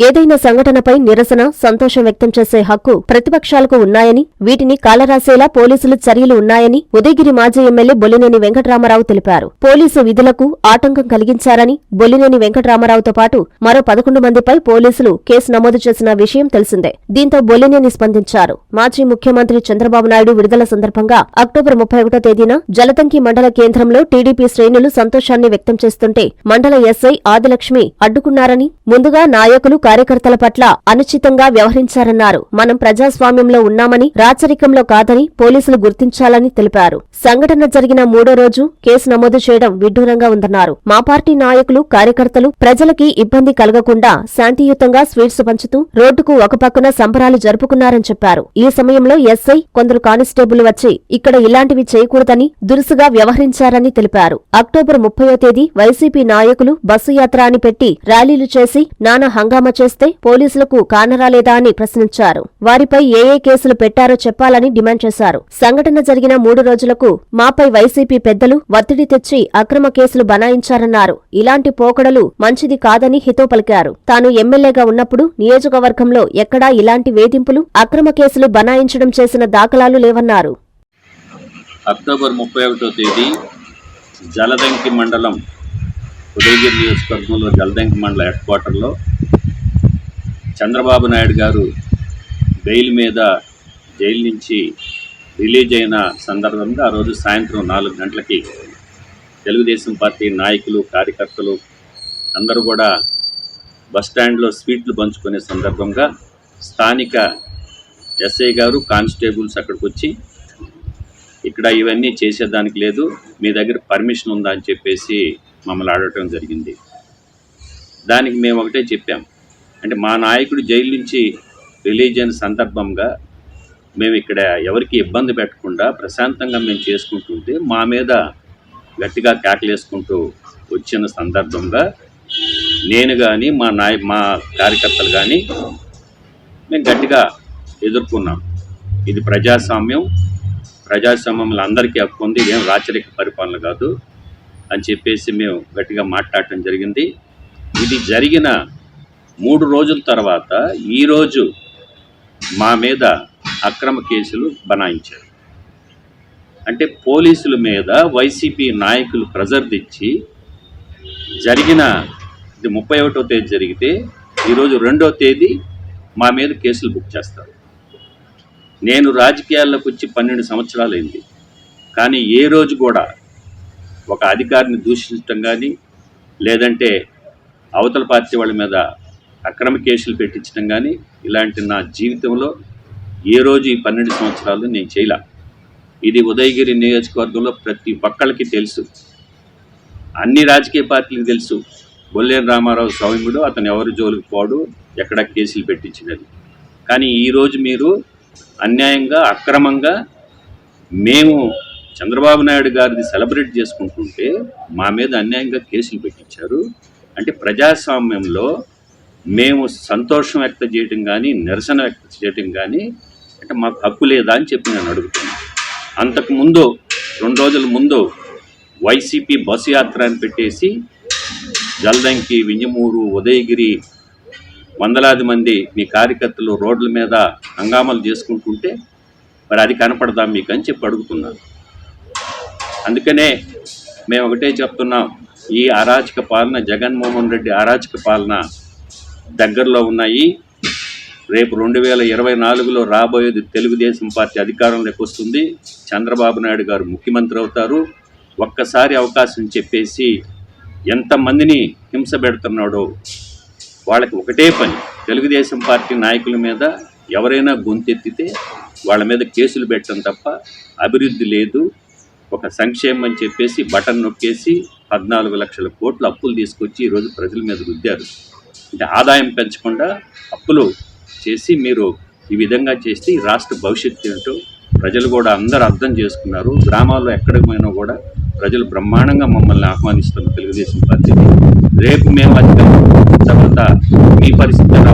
ఏదైనా సంఘటనపై నిరసన సంతోషం వ్యక్తం చేసే హక్కు ప్రతిపక్షాలకు ఉన్నాయని వీటిని కాలరాసేలా పోలీసులు చర్యలు ఉన్నాయని ఉదయగిరి మాజీ ఎమ్మెల్యే బొల్లినేని వెంకటరామారావు తెలిపారు. పోలీసు విధులకు ఆటంకం కలిగించారని బొల్లినేని వెంకటరామారావుతో పాటు మరో పదకొండు మందిపై పోలీసులు కేసు నమోదు చేసిన విషయం తెలిసిందే. దీంతో బొల్లినేని స్పందించారు. మాజీ ముఖ్యమంత్రి చంద్రబాబు నాయుడు విడుదల సందర్భంగా అక్టోబర్ ముప్పై ఒకటో తేదీన జలతంకి మండల కేంద్రంలో టీడీపీ శ్రేణులు సంతోషాన్ని వ్యక్తం చేస్తుంటే మండల ఎస్ఐ ఆదిలక్ష్మి అడ్డుకున్నారని ముందుగా నాయకులు కార్యకర్తల పట్ల అనుచితంగా వ్యవహరించారన్నారు. మనం ప్రజాస్వామ్యంలో ఉన్నామని రాచరికంలో కాదని పోలీసులు గుర్తించాలని తెలిపారు. సంఘటన జరిగిన మూడో రోజు కేసు నమోదు చేయడం విడ్డూరంగా ఉందన్నారు. మా పార్టీ నాయకులు కార్యకర్తలు ప్రజలకి ఇబ్బంది కలగకుండా శాంతియుతంగా స్వీట్స్ పంచుతూ రోడ్డుకు ఒక పక్కన సంబరాలు జరుపుకున్నారని చెప్పారు. ఈ సమయంలో ఎస్ఐ కొందరు కానిస్టేబుల్ వచ్చి ఇక్కడ ఇలాంటివి చేయకూడదని దురుసుగా వ్యవహరించారని తెలిపారు. అక్టోబర్ ముప్పయో తేదీ వైసీపీ నాయకులు బస్సు యాత్ర అని పెట్టి ర్యాలీలు చేసి నానా హంగామా చేస్తే పోలీసులకు కానరాలేదా అని ప్రశ్నించారు. వారిపై ఏ ఏ కేసులు పెట్టారో చెప్పాలని డిమాండ్ చేశారు. సంఘటన జరిగిన మూడు రోజులకు మాపై వైసీపీ పెద్దలు ఒత్తిడి తెచ్చి అక్రమ కేసులు బనాయించారన్నారు. ఇలాంటి పోకడలు మంచిది కాదని హితో పలికారు. తాను ఎమ్మెల్యేగా ఉన్నప్పుడు నియోజకవర్గంలో ఎక్కడా ఇలాంటి వేధింపులు అక్రమ కేసులు బనాయించడం చేసిన దాఖలాలు లేవన్నారు. అక్టోబర్ ముప్పై ఒకటో తేదీ జలదంకి మండలం ఉదయగిరి నియోజకవర్గంలో జలదంకి మండల హెడ్ క్వార్టర్లో చంద్రబాబు నాయుడు గారు బెయిల్ మీద జైలు నుంచి రిలీజ్ అయిన సందర్భంగా ఆ రోజు సాయంత్రం నాలుగు గంటలకి తెలుగుదేశం పార్టీ నాయకులు కార్యకర్తలు అందరూ కూడా బస్టాండ్లో స్వీట్లు పంచుకునే సందర్భంగా స్థానిక ఎస్ఐ గారు కానిస్టేబుల్స్ అక్కడికి వచ్చి ఇక్కడ ఇవన్నీ చేసేదానికి లేదు మీ దగ్గర పర్మిషన్ ఉందా? అని చెప్పేసి మమ్మల్ని అడగటం జరిగింది. దానికి మేము ఒకటే చెప్పాం. అంటే మా నాయకుడు జైలు నుంచి రిలీజ్ అయిన సందర్భంగా మేము ఇక్కడ ఎవరికి ఇబ్బంది పెట్టకుండా ప్రశాంతంగా మేము చేసుకుంటుంటే మా మీద గట్టిగా కేకలేసుకుంటూ వచ్చిన సందర్భంగా నేను కానీ మా నాయ మా కార్యకర్తలు కానీ మేము గట్టిగా ఎదుర్కొన్నాం. ఇది ప్రజాస్వామ్యం. ప్రజాస్వామ్యంలో అందరికీ హక్కు ఉంది. ఏం రాచరిక పరిపాలన కాదు అని చెప్పేసి మేము గట్టిగా మాట్లాడటం జరిగింది. ఇది జరిగిన మూడు రోజుల తర్వాత ఈరోజు మా మీద అక్రమ కేసులు బనాయించారు. అంటే పోలీసుల మీద వైసీపీ నాయకులు ప్రెజర్ తెచ్చి జరిగిన ఇది ముప్పై ఒకటో తేదీ జరిగితే ఈరోజు రెండో తేదీ మా మీద కేసులు బుక్ చేస్తారు. నేను రాజకీయాల్లోకి వచ్చి పన్నెండు సంవత్సరాలైంది. కానీ ఏ రోజు కూడా ఒక అధికారిని దూషించడం కానీ లేదంటే అవతల పార్టీ వాళ్ళ మీద అక్రమ కేసులు పెట్టించడం కానీ ఇలాంటి నా జీవితంలో ఏ రోజు ఈ పన్నెండు సంవత్సరాలు నేను చేయలే. ఇది ఉదయగిరి నియోజకవర్గంలో ప్రతి ఒక్కళ్ళకి తెలుసు. అన్ని రాజకీయ పార్టీలకు తెలుసు. బొల్లేని రామారావు సౌమ్యుడు అతను ఎవరి జోలికి పోడు ఎక్కడ కేసులు పెట్టించినది. కానీ ఈరోజు మీరు అన్యాయంగా అక్రమంగా మేము చంద్రబాబు నాయుడు గారిది సెలబ్రేట్ చేసుకుంటుంటే మా మీద అన్యాయంగా కేసులు పెట్టించారు. అంటే ప్రజాస్వామ్యంలో మేము సంతోషం వ్యక్తం చేయటం కానీ నిరసన వ్యక్తం చేయటం కానీ అంటే మాకు హక్కు లేదా అని చెప్పి నేను అడుగుతున్నాను అంతకుముందు రెండు రోజుల ముందు వైసీపీ బస్సు యాత్ర అని పెట్టేసి జల్దంకి వింజమూరు ఉదయగిరి వందలాది మంది మీ కార్యకర్తలు రోడ్ల మీద హంగామాలు చేసుకుంటుంటే మరి అది కనపడదాం మీకు అని చెప్పి అడుగుతున్నాను అందుకనే మేము ఒకటే చెప్తున్నాం ఈ అరాచక పాలన జగన్మోహన్ రెడ్డి అరాచక పాలన దగ్గరలో ఉన్నాయి. రేపు రెండు వేల ఇరవై నాలుగులో రాబోయేది తెలుగుదేశం పార్టీ అధికారంలోకి వస్తుంది. చంద్రబాబు నాయుడు గారు ముఖ్యమంత్రి అవుతారు. ఒక్కసారి అవకాశం చెప్పేసి ఎంతమందిని హింస పెడుతున్నాడో వాళ్ళకి ఒకటే పని. తెలుగుదేశం పార్టీ నాయకుల మీద ఎవరైనా గొంతెత్తితే వాళ్ళ మీద కేసులు పెట్టడం తప్ప అభివృద్ధి లేదు. ఒక సంక్షేమం అని చెప్పేసి బటన్ నొక్కేసి పద్నాలుగు లక్షల కోట్లు అప్పులు తీసుకొచ్చి ఈరోజు ప్రజల మీద రుద్దారు. అంటే ఆదాయం పెంచకుండా అప్పులు చేసి మీరు ఈ విధంగా చేస్తే ఈ రాష్ట్ర భవిష్యత్తు ఏంటో ప్రజలు కూడా అందరూ అర్థం చేసుకున్నారు. గ్రామాల్లో ఎక్కడికి పోయినా కూడా ప్రజలు బ్రహ్మాండంగా మమ్మల్ని ఆహ్వానిస్తున్న తెలుగుదేశం పార్టీ రేపు మేము అధికారం తర్వాత మీ పరిస్థితి ఎలా